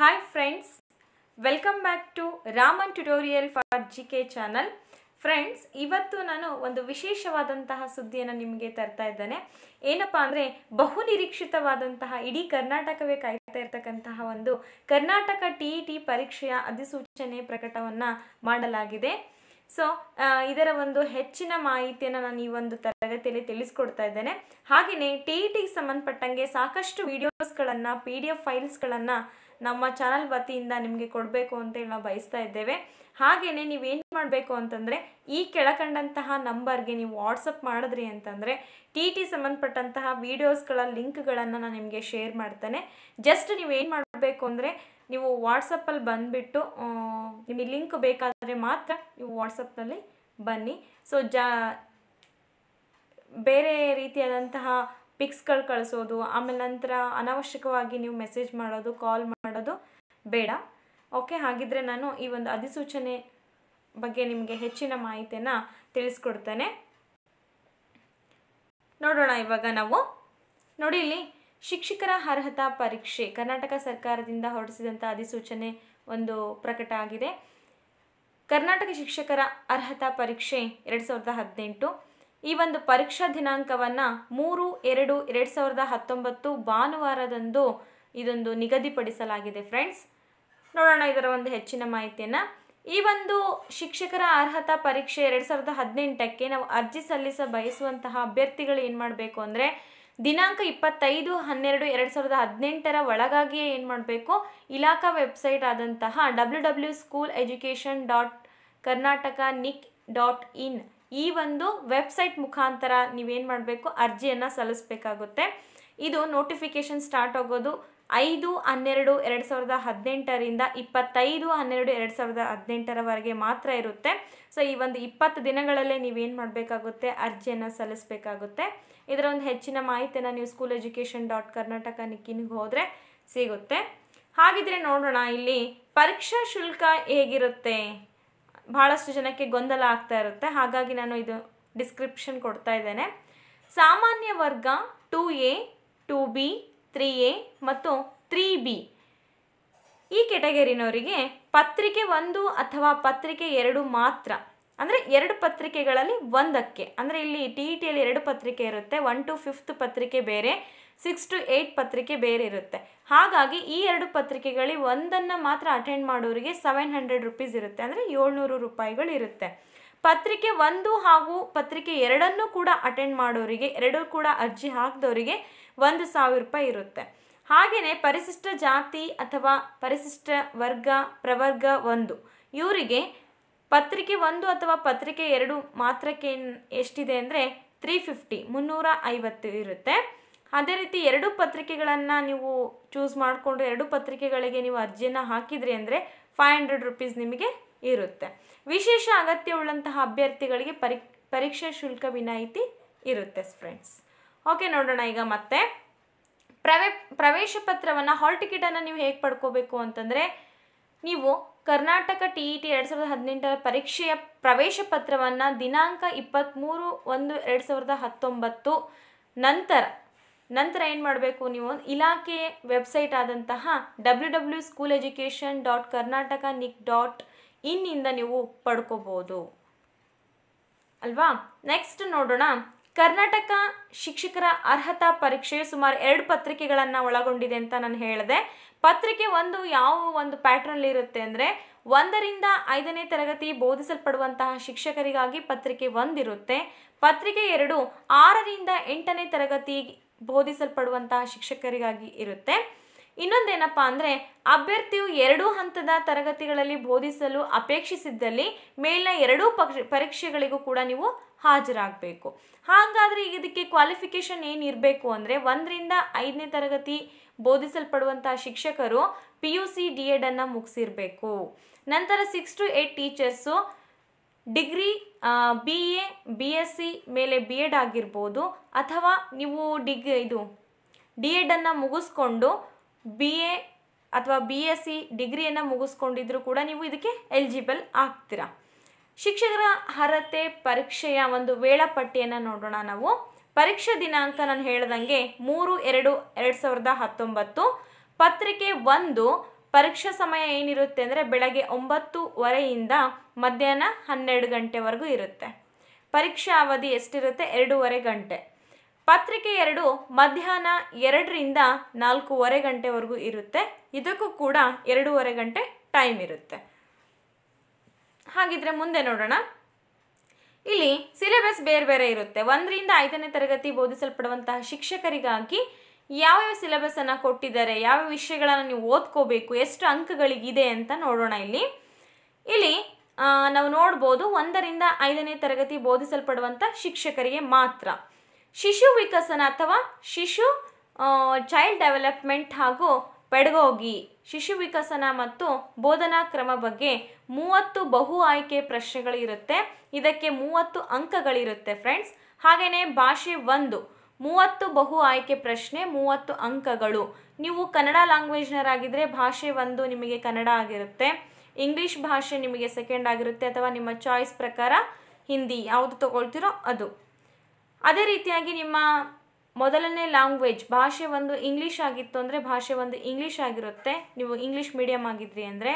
Hi friends welcome back to Raman tutorial for G K channel friends ಇವತ್ತು ನಾನು ಒಂದು ವಿಶೇಷವಾದಂತಹ ಸುದ್ದಿಯನ್ನು ನಿಮಗೆ ತರ್ತಾ ಇದ್ದೇನೆ. ಏನಪ್ಪ ಅಂದರೆ ಬಹುನಿರೀಕ್ಷಿತವಾದಂತಹ ಇಡೀ ಕರ್ನಾಟಕವೇ ಕಾಯ್ತಾ ಇರತಕ್ಕಂತಹ ಒಂದು ಕರ್ನಾಟಕ ಟಿ ಟಿ ಪರೀಕ್ಷೆಯ ಅಧಿಸೂಚನೆ ಪ್ರಕಟವನ್ನು ಮಾಡಲಾಗಿದೆ. ಸೊ ಇದರ ಒಂದು ಹೆಚ್ಚಿನ ಮಾಹಿತಿಯನ್ನು ನಾನು ಈ ಒಂದು ತರಗತಿಯಲ್ಲಿ ತಿಳಿಸ್ಕೊಡ್ತಾ ಇದ್ದೇನೆ. ಹಾಗೆಯೇ ಟಿ ಇ ಟಿಗೆ ಸಂಬಂಧಪಟ್ಟಂಗೆ ಸಾಕಷ್ಟು ವಿಡಿಯೋಸ್ಗಳನ್ನು ಪಿ ಡಿ ಎಫ್ ಫೈಲ್ಸ್ಗಳನ್ನು ನಮ್ಮ ಚಾನಲ್ ವತಿಯಿಂದ ನಿಮಗೆ ಕೊಡಬೇಕು ಅಂತೇಳಿ ನಾವು ಬಯಸ್ತಾ ಇದ್ದೇವೆ. ಹಾಗೆಯೇ ನೀವೇನು ಮಾಡಬೇಕು ಅಂತಂದರೆ, ಈ ಕೆಳಕಂಡಂತಹ ನಂಬರ್ಗೆ ನೀವು ವಾಟ್ಸಪ್ ಮಾಡಿದ್ರಿ ಅಂತಂದರೆ ಟಿ ಟಿ ಸಂಬಂಧಪಟ್ಟಂತಹ ವೀಡಿಯೋಸ್ಗಳ ಲಿಂಕ್ಗಳನ್ನು ನಾನು ನಿಮಗೆ ಶೇರ್ ಮಾಡ್ತೇನೆ. ಜಸ್ಟ್ ನೀವೇನು ಮಾಡಬೇಕು ಅಂದರೆ, ನೀವು ವಾಟ್ಸಪ್ಪಲ್ಲಿ ಬಂದುಬಿಟ್ಟು ನಿಮಗೆ ಲಿಂಕ್ ಬೇಕಾದರೆ ಮಾತ್ರ ನೀವು ವಾಟ್ಸಪ್ನಲ್ಲಿ ಬನ್ನಿ. ಸೊ ಜಾ, ಬೇರೆ ರೀತಿಯಾದಂತಹ ಪಿಕ್ಸ್ಗಳು ಕಳಿಸೋದು, ಆಮೇಲೆ ನಂತರ ಅನಾವಶ್ಯಕವಾಗಿ ನೀವು ಮೆಸೇಜ್ ಮಾಡೋದು ಕಾಲ್ ಮಾಡೋದು ಬೇಡ. ಓಕೆ ಹಾಗಿದ್ರೆ ನಾನು ಈ ಒಂದು ಅಧಿಸೂಚನೆ ಬಗ್ಗೆ ನಿಮಗೆ ಹೆಚ್ಚಿನ ಮಾಹಿತಿಯನ್ನು ತಿಳಿಸ್ಕೊಡ್ತೇನೆ. ನೋಡೋಣ ಇವಾಗ ನಾವು. ನೋಡಿ ಇಲ್ಲಿ, ಶಿಕ್ಷಕರ ಅರ್ಹತಾ ಪರೀಕ್ಷೆ, ಕರ್ನಾಟಕ ಸರ್ಕಾರದಿಂದ ಹೊರಡಿಸಿದಂಥ ಅಧಿಸೂಚನೆ ಒಂದು ಪ್ರಕಟ ಆಗಿದೆ. ಕರ್ನಾಟಕ ಶಿಕ್ಷಕರ ಅರ್ಹತಾ ಪರೀಕ್ಷೆ ಎರಡು ಸಾವಿರದ ಹದಿನೆಂಟು. ಈ ಒಂದು ಪರೀಕ್ಷಾ ದಿನಾಂಕವನ್ನು ಮೂರು, ಎರಡು ಎರಡು ಸಾವಿರದ ಹತ್ತೊಂಬತ್ತು ಭಾನುವಾರದಂದು ಇದೊಂದು ನಿಗದಿಪಡಿಸಲಾಗಿದೆ ಫ್ರೆಂಡ್ಸ್. ನೋಡೋಣ ಇದರ ಒಂದು ಹೆಚ್ಚಿನ ಮಾಹಿತಿಯನ್ನು. ಈ ಒಂದು ಶಿಕ್ಷಕರ ಅರ್ಹತಾ ಪರೀಕ್ಷೆ ಎರಡು ಸಾವಿರದ ಹದಿನೆಂಟಕ್ಕೆ ನಾವು ಅರ್ಜಿ ಸಲ್ಲಿಸ ಬಯಸುವಂತಹ ಅಭ್ಯರ್ಥಿಗಳು ಏನು ಮಾಡಬೇಕು ಅಂದರೆ, ದಿನಾಂಕ ಇಪ್ಪತ್ತೈದು ಹನ್ನೆರಡು ಎರಡು ಸಾವಿರದ ಹದಿನೆಂಟರ ಒಳಗಾಗಿಯೇ ಏನು ಮಾಡಬೇಕು? ಇಲಾಖಾ ವೆಬ್ಸೈಟ್ ಆದಂತಹ W W school education dot Karnataka nic dot in ಈ ಒಂದು ವೆಬ್ಸೈಟ್ ಮುಖಾಂತರ ನೀವೇನು ಮಾಡಬೇಕು? ಅರ್ಜಿಯನ್ನು ಸಲ್ಲಿಸಬೇಕಾಗುತ್ತೆ. ಇದು ನೋಟಿಫಿಕೇಷನ್ ಸ್ಟಾರ್ಟ್ ಆಗೋದು ಐದು, ಹನ್ನೆರಡು, ಎರಡು ಸಾವಿರದ ಹದಿನೆಂಟರಿಂದ ಇಪ್ಪತ್ತೈದು, ಹನ್ನೆರಡು, ಎರಡು ಸಾವಿರದ ಹದಿನೆಂಟರವರೆಗೆ ಮಾತ್ರ ಇರುತ್ತೆ. ಸೊ ಈ ಒಂದು ಇಪ್ಪತ್ತು ದಿನಗಳಲ್ಲೇ ನೀವೇನು ಮಾಡಬೇಕಾಗುತ್ತೆ? ಅರ್ಜಿಯನ್ನು ಸಲ್ಲಿಸಬೇಕಾಗುತ್ತೆ. ಇದರ ಒಂದು ಹೆಚ್ಚಿನ ಮಾಹಿತಿಯನ್ನು ನೀವು ಸ್ಕೂಲ್ ಎಜುಕೇಷನ್ ಡಾಟ್ ಕರ್ನಾಟಕ ನಿಕ್ಕಿನಿಗೆ ಹೋದರೆ ಸಿಗುತ್ತೆ. ಹಾಗಿದ್ರೆ ನೋಡೋಣ, ಇಲ್ಲಿ ಪರೀಕ್ಷಾ ಶುಲ್ಕ ಹೇಗಿರುತ್ತೆ? ಬಹಳಷ್ಟು ಜನಕ್ಕೆ ಗೊಂದಲ ಆಗ್ತಾ ಇರುತ್ತೆ. ಹಾಗಾಗಿ ನಾನು ಇದು ಡಿಸ್ಕ್ರಿಪ್ಷನ್ ಕೊಡ್ತಾ ಇದ್ದೇನೆ. ಸಾಮಾನ್ಯ ವರ್ಗ two A, two B three A ಮತ್ತು ತ್ರೀ ಬಿ. ಈ ಕೆಟಗರಿನವರಿಗೆ ಪತ್ರಿಕೆ ಒಂದು ಅಥವಾ ಪತ್ರಿಕೆ ಎರಡು ಮಾತ್ರ. ಅಂದರೆ ಎರಡು ಪತ್ರಿಕೆಗಳಲ್ಲಿ ಒಂದಕ್ಕೆ. ಅಂದರೆ ಇಲ್ಲಿ ಟಿ ಇ ಟಿಯಲ್ಲಿ ಎರಡು ಪತ್ರಿಕೆ ಇರುತ್ತೆ. ಒನ್ ಟು ಫಿಫ್ತ್ ಪತ್ರಿಕೆ ಬೇರೆ. ಸಿಕ್ಸ್ ಟು ಏಯ್ಟ್ ಪತ್ರಿಕೆ ಬೇರೆ ಇರುತ್ತೆ. ಹಾಗಾಗಿ ಈ ಎರಡು ಪತ್ರಿಕೆಗಳಿ ಒಂದನ್ನು ಮಾತ್ರ ಅಟೆಂಡ್ ಮಾಡೋರಿಗೆ ಸೆವೆನ್ ಹಂಡ್ರೆಡ್ ರುಪೀಸ್ ಇರುತ್ತೆ. ಅಂದರೆ ಏಳ್ನೂರು ರೂಪಾಯಿಗಳು ಇರುತ್ತೆ. ಪತ್ರಿಕೆ ಒಂದು ಹಾಗೂ ಪತ್ರಿಕೆ ಎರಡನ್ನೂ ಕೂಡ ಅಟೆಂಡ್ ಮಾಡೋರಿಗೆ, ಎರಡೂ ಕೂಡ ಅರ್ಜಿ ಹಾಕಿದವರಿಗೆ ಒಂದು ಸಾವಿರ ರೂಪಾಯಿ ಇರುತ್ತೆ. ಹಾಗೆಯೇ ಪರಿಶಿಷ್ಟ ಜಾತಿ ಅಥವಾ ಪರಿಶಿಷ್ಟ ವರ್ಗ, ಪ್ರವರ್ಗ ಒಂದು. ಇವರಿಗೆ ಪತ್ರಿಕೆ ಒಂದು ಅಥವಾ ಪತ್ರಿಕೆ ಎರಡು ಮಾತ್ರಕ್ಕೆ ಎಷ್ಟಿದೆ ಅಂದರೆ ತ್ರೀ ಫಿಫ್ಟಿ ಮುನ್ನೂರ ಐವತ್ತು ಇರುತ್ತೆ. ಅದೇ ರೀತಿ ಎರಡು ಪತ್ರಿಕೆಗಳನ್ನು ನೀವು ಚೂಸ್ ಮಾಡಿಕೊಂಡು ಎರಡು ಪತ್ರಿಕೆಗಳಿಗೆ ನೀವು ಅರ್ಜಿಯನ್ನು ಹಾಕಿದ್ರಿ ಅಂದರೆ ಫೈವ್ ಹಂಡ್ರೆಡ್ ರುಪೀಸ್ ನಿಮಗೆ ಇರುತ್ತೆ. ವಿಶೇಷ ಅಗತ್ಯವುಳ್ಳಂತಹ ಅಭ್ಯರ್ಥಿಗಳಿಗೆ ಪರಿ, ಪರೀಕ್ಷಾ ಶುಲ್ಕ ವಿನಾಯಿತಿ ಇರುತ್ತೆ ಫ್ರೆಂಡ್ಸ್ ಓಕೆ ನೋಡೋಣ ಈಗ ಮತ್ತೆ. ಪ್ರವೇ, ಪ್ರವೇಶ ಪತ್ರವನ್ನು ಹಾಲ್ ಟಿಕೆಟನ್ನು ನೀವು ಹೇಗೆ ಪಡ್ಕೋಬೇಕು ಅಂತಂದರೆ, ನೀವು ಕರ್ನಾಟಕ ಟಿ ಇ ಟಿ ಎರಡು ಸಾವಿರದ ಹದಿನೆಂಟರ ಪರೀಕ್ಷೆಯ ಪ್ರವೇಶ ಪತ್ರವನ್ನು ದಿನಾಂಕ ಇಪ್ಪತ್ತ್ಮೂರು ಒಂದು ಎರಡು ಸಾವಿರದ ಹತ್ತೊಂಬತ್ತು ನಂತರ ನಂತರ ಏನು ಮಾಡಬೇಕು ನೀವು? ಇಲಾಖೆ ವೆಬ್ಸೈಟ್ ಆದಂತಹ W W school education dot Karnataka nic dot ಇನ್ನಿಂದ ನೀವು ಪಡ್ಕೋಬೋದು. ಅಲ್ವಾ? ನೆಕ್ಸ್ಟ್ ನೋಡೋಣ. ಕರ್ನಾಟಕ ಶಿಕ್ಷಕರ ಅರ್ಹತಾ ಪರೀಕ್ಷೆಯು ಸುಮಾರು ಎರಡು ಪತ್ರಿಕೆಗಳನ್ನು ಒಳಗೊಂಡಿದೆ ಅಂತ ನಾನು ಹೇಳಿದೆ. ಪತ್ರಿಕೆ ಒಂದು ಯಾವ ಒಂದು ಪ್ಯಾಟ್ರನ್ ಇರುತ್ತೆ ಅಂದರೆ ಒಂದರಿಂದ ಐದನೇ ತರಗತಿ ಬೋಧಿಸಲ್ಪಡುವಂತಹ ಶಿಕ್ಷಕರಿಗಾಗಿ ಪತ್ರಿಕೆ ಒಂದಿರುತ್ತೆ. ಪತ್ರಿಕೆ ಎರಡು ಆರರಿಂದ ಎಂಟನೇ ತರಗತಿ ಬೋಧಿಸಲ್ಪಡುವಂತಹ ಶಿಕ್ಷಕರಿಗಾಗಿ ಇರುತ್ತೆ. ಇನ್ನೊಂದೇನಪ್ಪ ಅಂದರೆ, ಅಭ್ಯರ್ಥಿಯು ಎರಡೂ ಹಂತದ ತರಗತಿಗಳಲ್ಲಿ ಬೋಧಿಸಲು ಅಪೇಕ್ಷಿಸಿದ್ದಲ್ಲಿ ಮೇಲಿನ ಎರಡೂ ಪರೀಕ್ಷೆಗಳಿಗೂ ಕೂಡ ನೀವು ಹಾಜರಾಗಬೇಕು. ಹಾಗಾದರೆ ಇದಕ್ಕೆ ಕ್ವಾಲಿಫಿಕೇಷನ್ ಏನಿರಬೇಕು ಅಂದರೆ, ಒಂದರಿಂದ ಐದನೇ ತರಗತಿ ಬೋಧಿಸಲ್ಪಡುವಂತಹ ಶಿಕ್ಷಕರು ಪಿ ಯು ಸಿ ಡಿ ಎಡನ್ನು ಮುಗಿಸಿರ್ಬೇಕು. ನಂತರ six to eight teachers degree B A B S C ಮೇಲೆ ಬಿ ಎಡ್ ಆಗಿರ್ಬೋದು ಅಥವಾ ನೀವು ಡಿಗ್, ಇದು ಡಿ ಎಡನ್ನು ಮುಗಿಸ್ಕೊಂಡು ಬಿ ಎ ಅಥವಾ ಬಿ ಎಸ್ ಸಿ ಡಿಗ್ರಿಯನ್ನು ಮುಗಿಸ್ಕೊಂಡಿದ್ರು ಕೂಡ ನೀವು ಇದಕ್ಕೆ ಎಲಿಜಿಬಲ್ ಆಗ್ತೀರಾ. ಶಿಕ್ಷಕರ ಅರ್ಹತೆ ಪರೀಕ್ಷೆಯ ಒಂದು ವೇಳಾಪಟ್ಟಿಯನ್ನು ನೋಡೋಣ ನಾವು. ಪರೀಕ್ಷಾ ದಿನಾಂಕ ನಾನು ಹೇಳ್ದಂಗೆ ಮೂರು, ಎರಡು ಎರಡು ಸಾವಿರದ ಹತ್ತೊಂಬತ್ತು. ಪತ್ರಿಕೆ ಒಂದು ಪರೀಕ್ಷಾ ಸಮಯ ಏನಿರುತ್ತೆ ಅಂದರೆ ಬೆಳಗ್ಗೆ ಒಂಬತ್ತುವರೆಯಿಂದ ಮಧ್ಯಾಹ್ನ ಹನ್ನೆರಡು ಗಂಟೆವರೆಗೂ ಇರುತ್ತೆ. ಪರೀಕ್ಷಾ ಅವಧಿ ಎಷ್ಟಿರುತ್ತೆ? ಎರಡೂವರೆ ಗಂಟೆ. ಪತ್ರಿಕೆ ಎರಡು ಮಧ್ಯಾಹ್ನ ಎರಡರಿಂದ ನಾಲ್ಕೂವರೆ ಗಂಟೆವರೆಗೂ ಇರುತ್ತೆ. ಇದಕ್ಕೂ ಕೂಡ ಎರಡೂವರೆ ಗಂಟೆ ಟೈಮ್ ಇರುತ್ತೆ. ಹಾಗಿದ್ರೆ ಮುಂದೆ ನೋಡೋಣ. ಇಲ್ಲಿ ಸಿಲೆಬಸ್ ಬೇರೆ ಬೇರೆ ಇರುತ್ತೆ. ಒಂದರಿಂದ ಐದನೇ ತರಗತಿ ಬೋಧಿಸಲ್ಪಡುವಂತಹ ಶಿಕ್ಷಕರಿಗಾಗಿ ಯಾವ್ಯಾವ ಸಿಲೆಬಸ್ ಅನ್ನ ಕೊಟ್ಟಿದ್ದಾರೆ ಯಾವ ವಿಷಯಗಳನ್ನು ನೀವು ಓದ್ಕೋಬೇಕು, ಎಷ್ಟು ಅಂಕಗಳಿಗಿದೆ ಅಂತ ನೋಡೋಣ ಇಲ್ಲಿ. ಇಲ್ಲಿ ನಾವು ನೋಡ್ಬೋದು ಒಂದರಿಂದ ಐದನೇ ತರಗತಿ ಬೋಧಿಸಲ್ಪಡುವಂಥ ಶಿಕ್ಷಕರಿಗೆ ಮಾತ್ರ. ಶಿಶು ವಿಕಸನ ಅಥವಾ ಶಿಶು ಚೈಲ್ಡ್ ಡೆವಲಪ್ಮೆಂಟ್ ಹಾಗೂ ಪೆಡಗೋಗಿ, ಶಿಶು ವಿಕಸನ ಮತ್ತು ಬೋಧನಾ ಕ್ರಮ ಬಗ್ಗೆ ಮೂವತ್ತು ಬಹು ಆಯ್ಕೆ ಪ್ರಶ್ನೆಗಳಿರುತ್ತೆ. ಇದಕ್ಕೆ ಮೂವತ್ತು ಅಂಕಗಳಿರುತ್ತೆ ಫ್ರೆಂಡ್ಸ್ ಹಾಗೆಯೇ ಭಾಷೆ ಒಂದು. ಮೂವತ್ತು ಬಹು ಆಯ್ಕೆ ಪ್ರಶ್ನೆ, ಮೂವತ್ತು ಅಂಕಗಳು. ನೀವು ಕನ್ನಡ ಲ್ಯಾಂಗ್ವೇಜ್ನರಾಗಿದ್ದರೆ ಭಾಷೆ ಒಂದು ನಿಮಗೆ ಕನ್ನಡ ಆಗಿರುತ್ತೆ. ಇಂಗ್ಲಿಷ್ ಭಾಷೆ ನಿಮಗೆ ಸೆಕೆಂಡ್ ಆಗಿರುತ್ತೆ ಅಥವಾ ನಿಮ್ಮ ಚಾಯ್ಸ್ ಪ್ರಕಾರ ಹಿಂದಿ. ಯಾವುದು ತಗೊಳ್ತೀರೋ ಅದು. ಅದೇ ರೀತಿಯಾಗಿ ನಿಮ್ಮ ಮೊದಲನೇ ಲ್ಯಾಂಗ್ವೇಜ್, ಭಾಷೆ ಒಂದು ಇಂಗ್ಲೀಷ್ ಆಗಿತ್ತು ಅಂದರೆ ಭಾಷೆ ಒಂದು ಇಂಗ್ಲೀಷ್ ಆಗಿರುತ್ತೆ. ನೀವು ಇಂಗ್ಲೀಷ್ ಮೀಡಿಯಮ್ ಆಗಿದ್ರಿ ಅಂದರೆ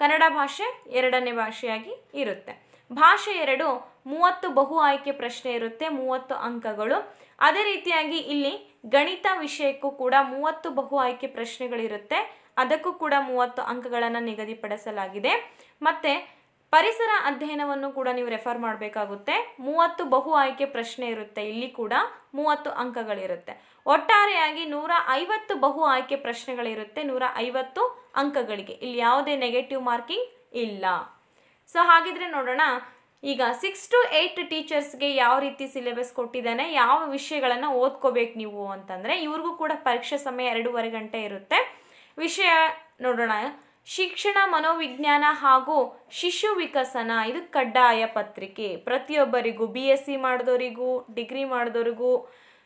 ಕನ್ನಡ ಭಾಷೆ ಎರಡನೇ ಭಾಷೆಯಾಗಿ ಇರುತ್ತೆ. ಭಾಷೆ ಎರಡು ಮೂವತ್ತು ಬಹು ಆಯ್ಕೆ ಪ್ರಶ್ನೆ ಇರುತ್ತೆ, ಮೂವತ್ತು ಅಂಕಗಳು. ಅದೇ ರೀತಿಯಾಗಿ ಇಲ್ಲಿ ಗಣಿತ ವಿಷಯಕ್ಕೂ ಕೂಡ ಮೂವತ್ತು ಬಹು ಆಯ್ಕೆ ಪ್ರಶ್ನೆಗಳಿರುತ್ತೆ. ಅದಕ್ಕೂ ಕೂಡ ಮೂವತ್ತು ಅಂಕಗಳನ್ನು ನಿಗದಿಪಡಿಸಲಾಗಿದೆ. ಮತ್ತೆ ಪರಿಸರ ಅಧ್ಯಯನವನ್ನು ಕೂಡ ನೀವು ರೆಫರ್ ಮಾಡಬೇಕಾಗುತ್ತೆ. ಮೂವತ್ತು ಬಹು ಆಯ್ಕೆ ಪ್ರಶ್ನೆ ಇರುತ್ತೆ, ಇಲ್ಲಿ ಕೂಡ ಮೂವತ್ತು ಅಂಕಗಳಿರುತ್ತೆ. ಒಟ್ಟಾರೆಯಾಗಿ ನೂರ ಐವತ್ತು ಬಹು ಆಯ್ಕೆ ಪ್ರಶ್ನೆಗಳಿರುತ್ತೆ ನೂರ ಐವತ್ತು ಅಂಕಗಳಿಗೆ. ಇಲ್ಲಿ ಯಾವುದೇ ನೆಗೆಟಿವ್ ಮಾರ್ಕಿಂಗ್ ಇಲ್ಲ. ಸೊ ಹಾಗಿದ್ರೆ ನೋಡೋಣ ಈಗ ಸಿಕ್ಸ್ ಟು ಏಯ್ಟ್ ಟೀಚರ್ಸ್ಗೆ ಯಾವ ರೀತಿ ಸಿಲೆಬಸ್ ಕೊಟ್ಟಿದ್ದಾನೆ, ಯಾವ ವಿಷಯಗಳನ್ನು ಓದ್ಕೋಬೇಕು ನೀವು ಅಂತಂದರೆ ಇವ್ರಿಗೂ ಕೂಡ ಪರೀಕ್ಷೆ ಸಮಯ ಎರಡೂವರೆ ಗಂಟೆ ಇರುತ್ತೆ. ವಿಷಯ ನೋಡೋಣ. ಶಿಕ್ಷಣ, ಮನೋವಿಜ್ಞಾನ ಹಾಗೂ ಶಿಶು ವಿಕಸನ, ಇದು ಕಡ್ಡಾಯ ಪತ್ರಿಕೆ. ಪ್ರತಿಯೊಬ್ಬರಿಗೂ ಬಿ ಎಸ್ ಸಿ ಮಾಡಿದವರಿಗೂ ಡಿಗ್ರಿ ಮಾಡಿದವರಿಗೂ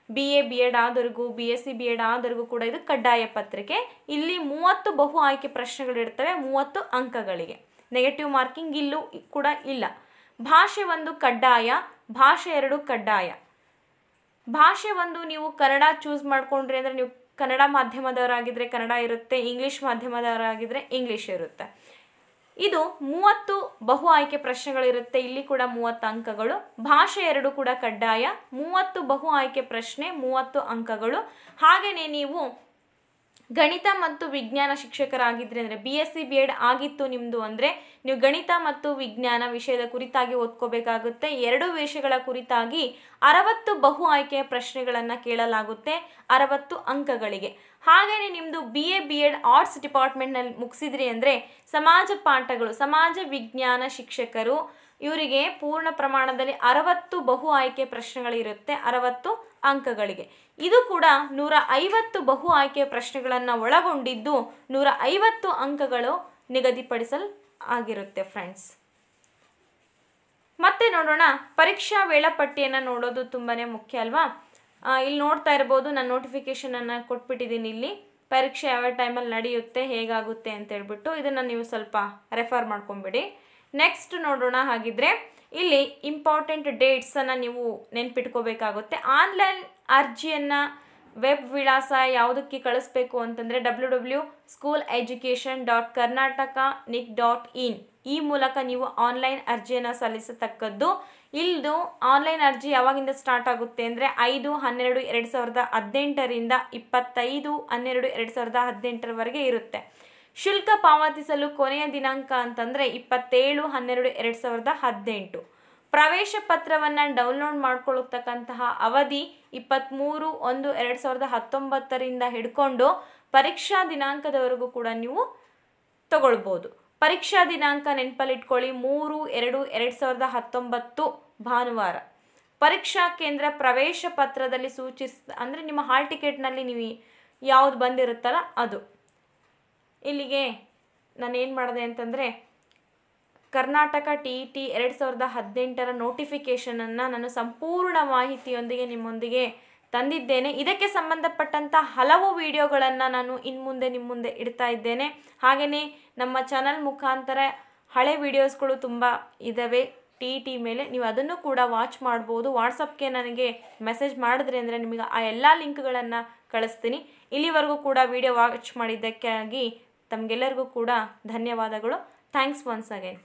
B A B Ed ಆದವರಿಗೂ B S C B Ed ಆದವ್ರಿಗೂ ಕೂಡ ಇದು ಕಡ್ಡಾಯ ಪತ್ರಿಕೆ. ಇಲ್ಲಿ ಮೂವತ್ತು ಬಹು ಆಯ್ಕೆ ಪ್ರಶ್ನೆಗಳು ಇರ್ತವೆ ಮೂವತ್ತು ಅಂಕಗಳಿಗೆ. ನೆಗೆಟಿವ್ ಮಾರ್ಕಿಂಗ್ ಇಲ್ಲೂ ಕೂಡ ಇಲ್ಲ. ಭಾಷೆ ಒಂದು ಕಡ್ಡಾಯ, ಭಾಷೆ ಎರಡು ಕಡ್ಡಾಯ. ಭಾಷೆ ಒಂದು ನೀವು ಕನ್ನಡ ಚೂಸ್ ಮಾಡಿಕೊಂಡ್ರಿ ಅಂದರೆ ನೀವು ಕನ್ನಡ ಮಾಧ್ಯಮದವರಾಗಿದ್ದರೆ ಕನ್ನಡ ಇರುತ್ತೆ ಇಂಗ್ಲೀಷ್ ಮಾಧ್ಯಮದವರಾಗಿದ್ದರೆ ಇಂಗ್ಲೀಷ್ ಇರುತ್ತೆ. ಇದು ಮೂವತ್ತು ಬಹು ಆಯ್ಕೆ ಪ್ರಶ್ನೆಗಳಿರುತ್ತೆ, ಇಲ್ಲಿ ಕೂಡ ಮೂವತ್ತು ಅಂಕಗಳು. ಭಾಷೆ ಎರಡು ಕೂಡ ಕಡ್ಡಾಯ, ಮೂವತ್ತು ಬಹು ಆಯ್ಕೆ ಪ್ರಶ್ನೆ, ಮೂವತ್ತು ಅಂಕಗಳು. ಹಾಗೆಯೇ ನೀವು ಗಣಿತ ಮತ್ತು ವಿಜ್ಞಾನ ಶಿಕ್ಷಕರಾಗಿದ್ರೆ ಅಂದರೆ B S C B Ed ಆಗಿತ್ತು ನಿಮ್ಮದು ಅಂದರೆ ನೀವು ಗಣಿತ ಮತ್ತು ವಿಜ್ಞಾನ ವಿಷಯದ ಕುರಿತಾಗಿ ಓದ್ಕೋಬೇಕಾಗುತ್ತೆ. ಎರಡು ವಿಷಯಗಳ ಕುರಿತಾಗಿ ಅರವತ್ತು ಬಹು ಆಯ್ಕೆಯ ಪ್ರಶ್ನೆಗಳನ್ನು ಕೇಳಲಾಗುತ್ತೆ ಅರವತ್ತು ಅಂಕಗಳಿಗೆ. ಹಾಗೆಯೇ ನಿಮ್ಮದು B A B Ed arts ಡಿಪಾರ್ಟ್ಮೆಂಟ್ನಲ್ಲಿ ಮುಗಿಸಿದ್ರಿ ಅಂದರೆ ಸಮಾಜ ಪಾಠಗಳು, ಸಮಾಜ ವಿಜ್ಞಾನ ಶಿಕ್ಷಕರು ಇವರಿಗೆ ಪೂರ್ಣ ಪ್ರಮಾಣದಲ್ಲಿ ಅರವತ್ತು ಬಹು ಆಯ್ಕೆ ಪ್ರಶ್ನೆಗಳಿರುತ್ತೆ ಅರವತ್ತು ಅಂಕಗಳಿಗೆ. ಇದು ಕೂಡ ನೂರ ಐವತ್ತು ಬಹು ಆಯ್ಕೆ ಪ್ರಶ್ನೆಗಳನ್ನು ಒಳಗೊಂಡಿದ್ದು ನೂರ ಐವತ್ತು ಅಂಕಗಳು ನಿಗದಿಪಡಿಸಲ್ ಆಗಿರುತ್ತೆ ಫ್ರೆಂಡ್ಸ್ ಮತ್ತೆ ನೋಡೋಣ, ಪರೀಕ್ಷಾ ವೇಳಾಪಟ್ಟಿಯನ್ನು ನೋಡೋದು ತುಂಬಾ ಮುಖ್ಯ ಅಲ್ವಾ? ಇಲ್ಲಿ ನೋಡ್ತಾ ಇರ್ಬೋದು, ನಾನು ನೋಟಿಫಿಕೇಷನನ್ನು ಕೊಟ್ಬಿಟ್ಟಿದ್ದೀನಿ ಇಲ್ಲಿ. ಪರೀಕ್ಷೆ ಯಾವ ಟೈಮಲ್ಲಿ ನಡೆಯುತ್ತೆ, ಹೇಗಾಗುತ್ತೆ ಅಂತ ಹೇಳ್ಬಿಟ್ಟು ಇದನ್ನು ನೀವು ಸ್ವಲ್ಪ ರೆಫರ್ ಮಾಡ್ಕೊಂಬಿಡಿ. ನೆಕ್ಸ್ಟ್ ನೋಡೋಣ ಹಾಗಿದ್ರೆ, ಇಲ್ಲಿ ಇಂಪಾರ್ಟೆಂಟ್ ಡೇಟ್ಸನ್ನು ನೀವು ನೆನ್ಪಿಟ್ಕೋಬೇಕಾಗುತ್ತೆ. ಆನ್ಲೈನ್ ಅರ್ಜಿಯನ್ನು ವೆಬ್ ವಿಳಾಸ ಯಾವುದಕ್ಕೆ ಕಳಿಸ್ಬೇಕು ಅಂತಂದರೆ W W school education dot Karnataka nic dot in ಈ ಮೂಲಕ ನೀವು ಆನ್ಲೈನ್ ಅರ್ಜಿಯನ್ನು ಸಲ್ಲಿಸತಕ್ಕದ್ದು. ಇಲ್ದು ಆನ್ಲೈನ್ ಅರ್ಜಿ ಯಾವಾಗಿಂದ ಸ್ಟಾರ್ಟ್ ಆಗುತ್ತೆ ಅಂದರೆ ಐದು, ಹನ್ನೆರಡು, ಎರಡು ಸಾವಿರದ ಹದಿನೆಂಟರಿಂದ ಇಪ್ಪತ್ತೈದು, ಹನ್ನೆರಡು, ಎರಡು ಸಾವಿರದ ಹದಿನೆಂಟರವರೆಗೆ ಇರುತ್ತೆ. ಶುಲ್ಕ ಪಾವತಿಸಲು ಕೊನೆಯ ದಿನಾಂಕ ಅಂತಂದರೆ ಇಪ್ಪತ್ತೇಳು, ಹನ್ನೆರಡು, ಎರಡು ಸಾವಿರದ ಹದಿನೆಂಟು. ಪ್ರವೇಶ ಪತ್ರವನ್ನು ಡೌನ್ಲೋಡ್ ಮಾಡ್ಕೊಳ್ಳತಕ್ಕಂತಹ ಅವಧಿ ಇಪ್ಪತ್ತ್ಮೂರು ಒಂದು ಎರಡು ಸಾವಿರದ ಹತ್ತೊಂಬತ್ತರಿಂದ ಹಿಡ್ಕೊಂಡು ಪರೀಕ್ಷಾ ದಿನಾಂಕದವರೆಗೂ ಕೂಡ ನೀವು ತಗೊಳ್ಬೋದು. ಪರೀಕ್ಷಾ ದಿನಾಂಕ ನೆನಪಲ್ಲಿಟ್ಕೊಳ್ಳಿ ಮೂರು ಎರಡು ಎರಡು ಸಾವಿರದ ಹತ್ತೊಂಬತ್ತು ಭಾನುವಾರ. ಪರೀಕ್ಷಾ ಕೇಂದ್ರ ಪ್ರವೇಶ ಪತ್ರದಲ್ಲಿ ಸೂಚಿಸ್, ಅಂದರೆ ನಿಮ್ಮ ಹಾಲ್ ಟಿಕೆಟ್ನಲ್ಲಿ ನೀವು ಯಾವುದು ಬಂದಿರುತ್ತಲ್ಲ ಅದು. ಇಲ್ಲಿಗೆ ನಾನು ಏನು ಮಾಡಿದೆ ಅಂತಂದರೆ ಕರ್ನಾಟಕ ಟಿ ಇ ಟಿ ಎರಡು ಸಾವಿರದ ಹದಿನೆಂಟರ ನೋಟಿಫಿಕೇಷನನ್ನು ನಾನು ಸಂಪೂರ್ಣ ಮಾಹಿತಿಯೊಂದಿಗೆ ನಿಮ್ಮೊಂದಿಗೆ ತಂದಿದ್ದೇನೆ. ಇದಕ್ಕೆ ಸಂಬಂಧಪಟ್ಟಂಥ ಹಲವು ವಿಡಿಯೋಗಳನ್ನು ನಾನು ಇನ್ನು ಮುಂದೆ ನಿಮ್ಮ ಮುಂದೆ ಇಡ್ತಾ ಇದ್ದೇನೆ. ಹಾಗೆಯೇ ನಮ್ಮ ಚಾನಲ್ ಮುಖಾಂತರ ಹಳೆ ವಿಡಿಯೋಸ್ಗಳು ತುಂಬ ಇದ್ದಾವೆ ಟಿ ಇ ಟಿ ಮೇಲೆ ನೀವು ಅದನ್ನು ಕೂಡ ವಾಚ್ ಮಾಡ್ಬೋದು. ವಾಟ್ಸಪ್ಗೆ ನನಗೆ ಮೆಸೇಜ್ ಮಾಡಿದ್ರಿ ಅಂದರೆ ನಿಮಗೆ ಆ ಎಲ್ಲ ಲಿಂಕ್ಗಳನ್ನು ಕಳಿಸ್ತೀನಿ. ಇಲ್ಲಿವರೆಗೂ ಕೂಡ ವಿಡಿಯೋ ವಾಚ್ ಮಾಡಿದ್ದಕ್ಕಾಗಿ ತಮಗೆಲ್ಲರಿಗೂ ಕೂಡ ಧನ್ಯವಾದಗಳು. Thanks once again